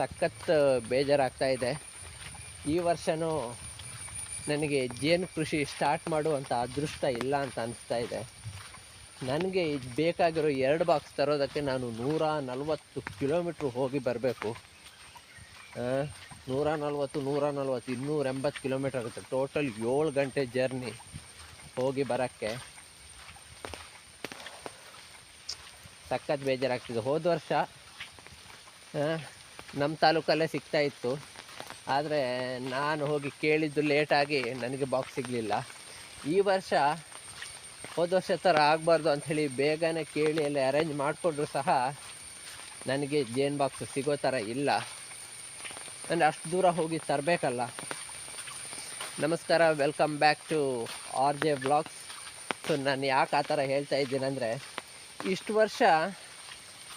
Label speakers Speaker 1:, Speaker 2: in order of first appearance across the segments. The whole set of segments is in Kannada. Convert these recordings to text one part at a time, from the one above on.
Speaker 1: ಸಖತ್ ಬೇಜಾರಾಗ್ತಾ ಇದೆ. ಈ ವರ್ಷವೂ ನನಗೆ ಜೇನು ಕೃಷಿ ಸ್ಟಾರ್ಟ್ ಮಾಡುವಂಥ ಅದೃಷ್ಟ ಇಲ್ಲ ಅಂತ ಅನಿಸ್ತಾ ಇದೆ. ನನಗೆ ಬೇಕಾಗಿರೋ ಎರಡು ಬಾಕ್ಸ್ ತರೋದಕ್ಕೆ ನಾನು ನೂರ ನಲವತ್ತು ಕಿಲೋಮೀಟ್ರ್ ಹೋಗಿ ಬರಬೇಕು. ನೂರ ನಲ್ವತ್ತು ನೂರ ನಲ್ವತ್ತು, ಇನ್ನೂರ ಎಂಬತ್ತು ಕಿಲೋಮೀಟ್ರ್ ಆಗುತ್ತೆ. ಟೋಟಲ್ ಏಳು ಗಂಟೆ ಜರ್ನಿ ಹೋಗಿ ಬರೋಕ್ಕೆ. ಸಖತ್ ಬೇಜಾರಾಗ್ತಿದೆ. ಹೋದ ವರ್ಷ ನಮ್ಮ ತಾಲೂಕಲ್ಲೇ ಸಿಗ್ತಾ ಇತ್ತು. ಆದರೆ ನಾನು ಹೋಗಿ ಕೇಳಿದ್ದು ಲೇಟಾಗಿ ನನಗೆ ಬಾಕ್ಸ್ ಸಿಗಲಿಲ್ಲ. ಈ ವರ್ಷ ಹೋದ ವರ್ಷ ಥರ ಆಗಬಾರ್ದು ಅಂಥೇಳಿ ಬೇಗನೆ ಕೇಳಿ ಎಲ್ಲ ಅರೇಂಜ್ ಮಾಡಿಕೊಂಡ್ರು ಸಹ ನನಗೆ ಜೇನು ಬಾಕ್ಸ್ ಸಿಗೋ ಥರ ಇಲ್ಲ. ನಾನು ಅಷ್ಟು ದೂರ ಹೋಗಿ ತರಬೇಕಲ್ಲ. ನಮಸ್ಕಾರ welcome back to R J blogs so ನಾನು ಯಾಕೆ ಆ ಥರ ಹೇಳ್ತಾ ಇದ್ದೀನಂದರೆ ಇಷ್ಟು ವರ್ಷ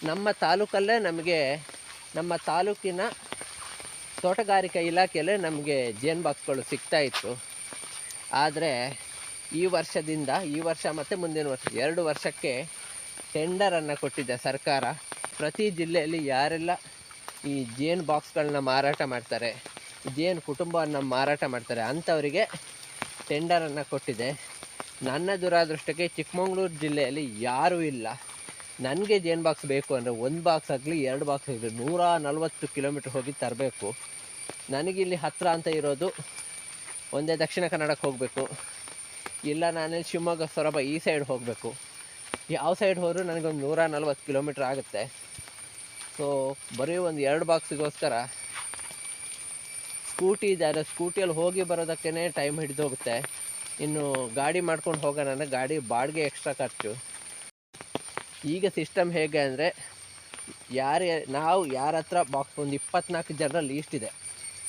Speaker 1: ನಮ್ಮ ತಾಲೂಕಲ್ಲೇ ನಮಗೆ ನಮ್ಮ ತಾಲೂಕಿನ ತೋಟಗಾರಿಕಾ ಇಲಾಖೆಯಲ್ಲೇ ನಮಗೆ ಜೇನು ಬಾಕ್ಸ್ಗಳು ಸಿಗ್ತಾ ಇತ್ತು. ಆದರೆ ಈ ವರ್ಷದಿಂದ, ಈ ವರ್ಷ ಮತ್ತು ಮುಂದಿನ ವರ್ಷ, ಎರಡು ವರ್ಷಕ್ಕೆ ಟೆಂಡರನ್ನು ಕೊಟ್ಟಿದೆ ಸರ್ಕಾರ. ಪ್ರತಿ ಜಿಲ್ಲೆಯಲ್ಲಿ ಯಾರೆಲ್ಲ ಈ ಜೇನು ಬಾಕ್ಸ್ಗಳನ್ನ ಮಾರಾಟ ಮಾಡ್ತಾರೆ, ಜೇನು ಕುಟುಂಬವನ್ನು ಮಾರಾಟ ಮಾಡ್ತಾರೆ, ಅಂಥವರಿಗೆ ಟೆಂಡರನ್ನು ಕೊಟ್ಟಿದೆ. ನನ್ನ ದುರಾದೃಷ್ಟಕ್ಕೆ ಚಿಕ್ಕಮಗಳೂರು ಜಿಲ್ಲೆಯಲ್ಲಿ ಯಾರೂ ಇಲ್ಲ. ನನಗೆ ಜೇನು ಬಾಕ್ಸ್ ಬೇಕು ಅಂದರೆ ಒಂದು ಬಾಕ್ಸ್ ಆಗಲಿ, ಎರಡು ಬಾಕ್ಸ್ ಆಗಲಿ ನೂರ ನಲ್ವತ್ತು ಕಿಲೋಮೀಟ್ರ್ ಹೋಗಿ ತರಬೇಕು. ನನಗಿಲ್ಲಿ ಹತ್ತಿರ ಅಂತ ಇರೋದು ಒಂದೇ ದಕ್ಷಿಣ ಕನ್ನಡಕ್ಕೆ ಹೋಗಬೇಕು. ಇಲ್ಲ ನಾನಿಲ್ಲಿ ಶಿವಮೊಗ್ಗ, ಸೊರಬ ಈ ಸೈಡ್ ಹೋಗಬೇಕು. ಯಾವ ಸೈಡ್ ಹೋದರೂ ನನಗೊಂದು ನೂರ ನಲ್ವತ್ತು ಕಿಲೋಮೀಟ್ರ್ ಆಗುತ್ತೆ. ಸೊ ಬರೀ ಒಂದು ಎರಡು ಬಾಕ್ಸಿಗೋಸ್ಕರ ಸ್ಕೂಟಿ ಇದ್ದಾರೆ ಸ್ಕೂಟಿಯಲ್ಲಿ ಹೋಗಿ ಬರೋದಕ್ಕೇ ಟೈಮ್ ಹಿಡಿದೋಗುತ್ತೆ. ಇನ್ನು ಗಾಡಿ ಮಾಡ್ಕೊಂಡು ಹೋಗೋಣ ಗಾಡಿ ಬಾಡಿಗೆ ಎಕ್ಸ್ಟ್ರಾ ಖರ್ಚು. ಈಗ ಸಿಸ್ಟಮ್ ಹೇಗೆ ಅಂದರೆ ಯಾರು, ನಾವು ಯಾರ ಹತ್ರ ಬಾಕ್ಸ್ ಒಂದು ಇಪ್ಪತ್ನಾಲ್ಕು ಜನರ ಲೀಸ್ಟ್ ಇದೆ.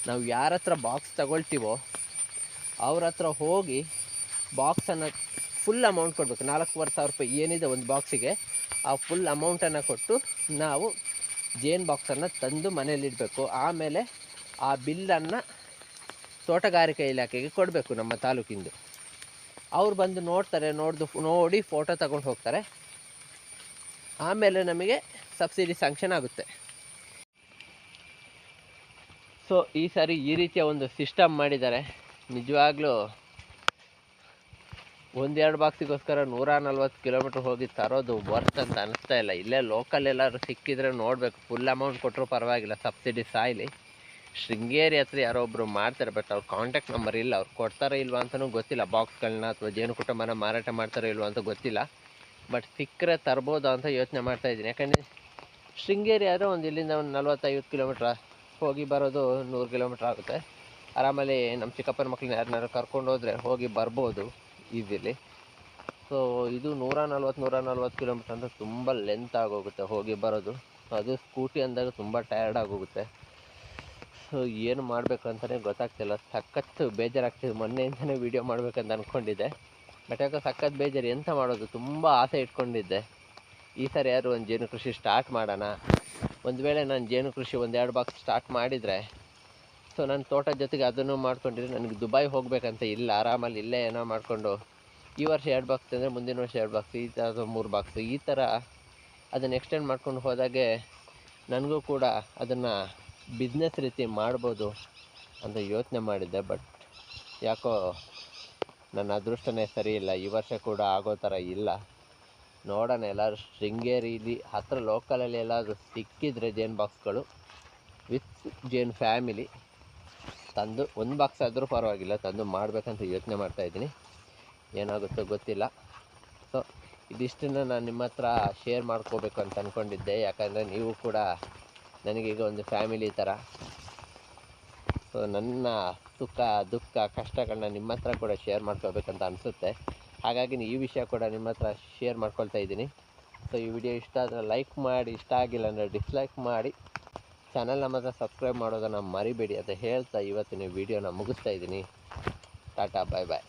Speaker 1: ನಾವು ಯಾರ ಹತ್ರ ಬಾಕ್ಸ್ ತಗೊಳ್ತೀವೋ ಅವ್ರ ಹತ್ರ ಹೋಗಿ ಬಾಕ್ಸನ್ನು ಫುಲ್ ಅಮೌಂಟ್ ಕೊಡಬೇಕು. ನಾಲ್ಕೂವರೆ ಸಾವಿರ ರೂಪಾಯಿ ಏನಿದೆ ಒಂದು ಬಾಕ್ಸಿಗೆ ಆ ಫುಲ್ ಅಮೌಂಟನ್ನು ಕೊಟ್ಟು ನಾವು ಜೇನು ಬಾಕ್ಸನ್ನು ತಂದು ಮನೇಲಿಡಬೇಕು ಆಮೇಲೆ ಆ ಬಿಲ್ಲನ್ನು ತೋಟಗಾರಿಕೆ ಇಲಾಖೆಗೆ ಕೊಡಬೇಕು ನಮ್ಮ ತಾಲೂಕಿಂದು. ಅವ್ರು ಬಂದು ನೋಡ್ತಾರೆ, ನೋಡ್ದು, ನೋಡಿ ಫೋಟೋ ತಗೊಂಡು ಹೋಗ್ತಾರೆ. ಆಮೇಲೆ ನಮಗೆ ಸಬ್ಸಿಡಿ ಸ್ಯಾಂಕ್ಷನ್ ಆಗುತ್ತೆ. ಸೊ ಈ ಸಾರಿ ಈ ರೀತಿಯ ಒಂದು ಸಿಸ್ಟಮ್ ಮಾಡಿದ್ದಾರೆ. ನಿಜವಾಗ್ಲೂ ಒಂದೆರಡು ಬಾಕ್ಸಿಗೋಸ್ಕರ ನೂರ ನಲ್ವತ್ತು ಕಿಲೋಮೀಟ್ರ್ ಹೋಗಿ ತರೋದು ವರ್ತ್ ಅಂತ ಅನಿಸ್ತಾ ಇಲ್ಲ. ಇಲ್ಲೇ ಲೋಕಲ್ ಎಲ್ಲರೂ ಸಿಕ್ಕಿದ್ರೆ ನೋಡಬೇಕು. ಫುಲ್ ಅಮೌಂಟ್ ಕೊಟ್ಟರು ಪರವಾಗಿಲ್ಲ ಸಬ್ಸಿಡಿ ಸಾಯಿಲಿ. ಶೃಂಗೇರಿ ಹತ್ರ ಯಾರೋ ಒಬ್ಬರು ಮಾಡ್ತಾರೆ ಬಟ್ ಅವ್ರ ಕಾಂಟ್ಯಾಕ್ಟ್ ನಂಬರ್ ಇಲ್ಲ. ಅವ್ರು ಕೊಡ್ತಾರೋ ಇಲ್ವಾ ಅಂತಲೂ ಗೊತ್ತಿಲ್ಲ. ಬಾಕ್ಸ್ಗಳನ್ನ ಅಥವಾ ಜೇನು ಕುಟುಂಬನ ಮಾರಾಟ ಮಾಡ್ತಾರೋ ಇಲ್ವಾ ಅಂತ ಗೊತ್ತಿಲ್ಲ. ಬಟ್ ಸಿಕ್ಕರೆ ತರ್ಬೋದು ಅಂತ ಯೋಚನೆ ಮಾಡ್ತಾ ಇದ್ದೀನಿ. ಯಾಕಂದರೆ ಶೃಂಗೇರಿ ಆದರೆ ಒಂದು ಇಲ್ಲಿಂದ ಒಂದು ನಲ್ವತ್ತೈವತ್ತು ಕಿಲೋಮೀಟ್ರ್ ಹೋಗಿ ಬರೋದು ನೂರು ಕಿಲೋಮೀಟ್ರ್ ಆಗುತ್ತೆ. ಆರಾಮಲ್ಲಿ ನಮ್ಮ ಚಿಕ್ಕಪ್ಪನ ಮಕ್ಕಳನ್ನ ಯಾರನ್ನಾರು ಕರ್ಕೊಂಡು ಹೋದರೆ ಹೋಗಿ ಬರ್ಬೋದು ಈಸಿಲಿ. ಸೊ ಇದು ನೂರ ನಲ್ವತ್ತು ನೂರ ನಲ್ವತ್ತು ಕಿಲೋಮೀಟ್ರ್ ಅಂದರೆ ತುಂಬ ಲೆಂತ್ ಆಗೋಗುತ್ತೆ ಹೋಗಿ ಬರೋದು. ಅದು ಸ್ಕೂಟಿ ಅಂದಾಗ ತುಂಬ ಟಯರ್ಡ್ ಆಗೋಗುತ್ತೆ. ಸೊ ಏನು ಮಾಡಬೇಕು ಅಂತಲೇ ಗೊತ್ತಾಗ್ತಿಲ್ಲ. ಸಖತ್ತು ಬೇಜಾರಾಗ್ತಿದೆ. ಮೊನ್ನೆಯಿಂದಲೇ ವೀಡಿಯೋ ಮಾಡಬೇಕಂತ ಅಂದ್ಕೊಂಡಿದ್ದೆ ಬಟ್ ಸಕ್ಕತ್ ಬೇಜಾರು. ಎಂತ ಮಾಡೋದು? ತುಂಬ ಆಸೆ ಇಟ್ಕೊಂಡಿದ್ದೆ. ಈ ಸರಿ ಯಾರು ಒಂದು ಜೇನು ಕೃಷಿ ಸ್ಟಾರ್ಟ್ ಮಾಡೋಣ? ಒಂದು ವೇಳೆ ನಾನು ಜೇನು ಕೃಷಿ ಒಂದೆರಡು ಬಾಕ್ಸ್ ಸ್ಟಾರ್ಟ್ ಮಾಡಿದರೆ ಸೊ ನನ್ನ ತೋಟದ ಜೊತೆಗೆ ಅದನ್ನು ಮಾಡ್ಕೊಂಡಿದ್ರೆ ನನಗೆ ದುಬೈ ಹೋಗಬೇಕಂತ ಇಲ್ಲ. ಆರಾಮಲ್ಲಿ ಇಲ್ಲೇ ಏನೋ ಮಾಡಿಕೊಂಡು ಈ ವರ್ಷ ಎರಡು ಬಾಕ್ಸ್ ಅಂದರೆ ಮುಂದಿನ ವರ್ಷ ಎರಡು ಬಾಕ್ಸ್ ಈ ಥರ ಮೂರು ಬಾಕ್ಸ್ ಈ ಥರ ಅದನ್ನು ಎಕ್ಸ್ಟೆಂಡ್ ಮಾಡ್ಕೊಂಡು ಹೋದಾಗೆ ನನಗೂ ಕೂಡ ಅದನ್ನು ಬಿಸ್ನೆಸ್ ರೀತಿ ಮಾಡ್ಬೋದು ಅಂತ ಯೋಚನೆ ಮಾಡಿದ್ದೆ. ಬಟ್ ಯಾಕೋ ನನ್ನ ಅದೃಷ್ಟನೇ ಸರಿ ಇಲ್ಲ. ಈ ವರ್ಷ ಕೂಡ ಆಗೋ ಥರ ಇಲ್ಲ. ನೋಡೋಣ ಎಲ್ಲರೂ ಶೃಂಗೇರಿಲಿ ಹತ್ತಿರ ಲೋಕಲಲ್ಲಿ ಎಲ್ಲಾದರೂ ಸಿಕ್ಕಿದ್ರೆ ಜೇನು ಬಾಕ್ಸ್ಗಳು ವಿತ್ ಜೇನು ಫ್ಯಾಮಿಲಿ ತಂದು ಒಂದು ಬಾಕ್ಸ್ ಆದರೂ ಪರವಾಗಿಲ್ಲ, ತಂದು ಮಾಡಬೇಕಂತ ಯೋಚನೆ ಮಾಡ್ತಾಯಿದ್ದೀನಿ ಏನಾಗುತ್ತೋ ಗೊತ್ತಿಲ್ಲ. ಸೊ ಇದಿಷ್ಟನ್ನು ನಾನು ನಿಮ್ಮ ಹತ್ರ ಶೇರ್ ಮಾಡ್ಕೋಬೇಕು ಅಂತ ಅಂದ್ಕೊಂಡಿದ್ದೆ ಯಾಕಂದರೆ ನೀವು ಕೂಡ ನನಗೀಗ ಒಂದು ಫ್ಯಾಮಿಲಿ ಥರ ಸೊ ನನ್ನ ಸುಖ, ದುಃಖ, ಕಷ್ಟಗಳನ್ನ ನಿಮ್ಮ ಹತ್ರ ಕೂಡ ಶೇರ್ ಮಾಡ್ಕೋಬೇಕಂತ ಅನಿಸುತ್ತೆ. ಹಾಗಾಗಿ ಈ ವಿಷಯ ಕೂಡ ನಿಮ್ಮ ಹತ್ರ ಶೇರ್ ಮಾಡ್ಕೊಳ್ತಾ ಇದ್ದೀನಿ. ಸೊ ಈ ವಿಡಿಯೋ ಇಷ್ಟ ಆದರೆ ಲೈಕ್ ಮಾಡಿ, ಇಷ್ಟ ಆಗಿಲ್ಲ ಅಂದರೆ ಡಿಸ್ಲೈಕ್ ಮಾಡಿ. ಚಾನೆಲ್ ನಮ್ಮ ಹತ್ರ ಸಬ್ಸ್ಕ್ರೈಬ್ ಮಾಡೋದನ್ನು ಮರಿಬೇಡಿ ಅಂತ ಹೇಳ್ತಾ ಇವತ್ತಿನ ವಿಡಿಯೋನ ಮುಗಿಸ್ತಾ ಇದ್ದೀನಿ. ಟಾಟಾ ಬಾಯ್ ಬಾಯ್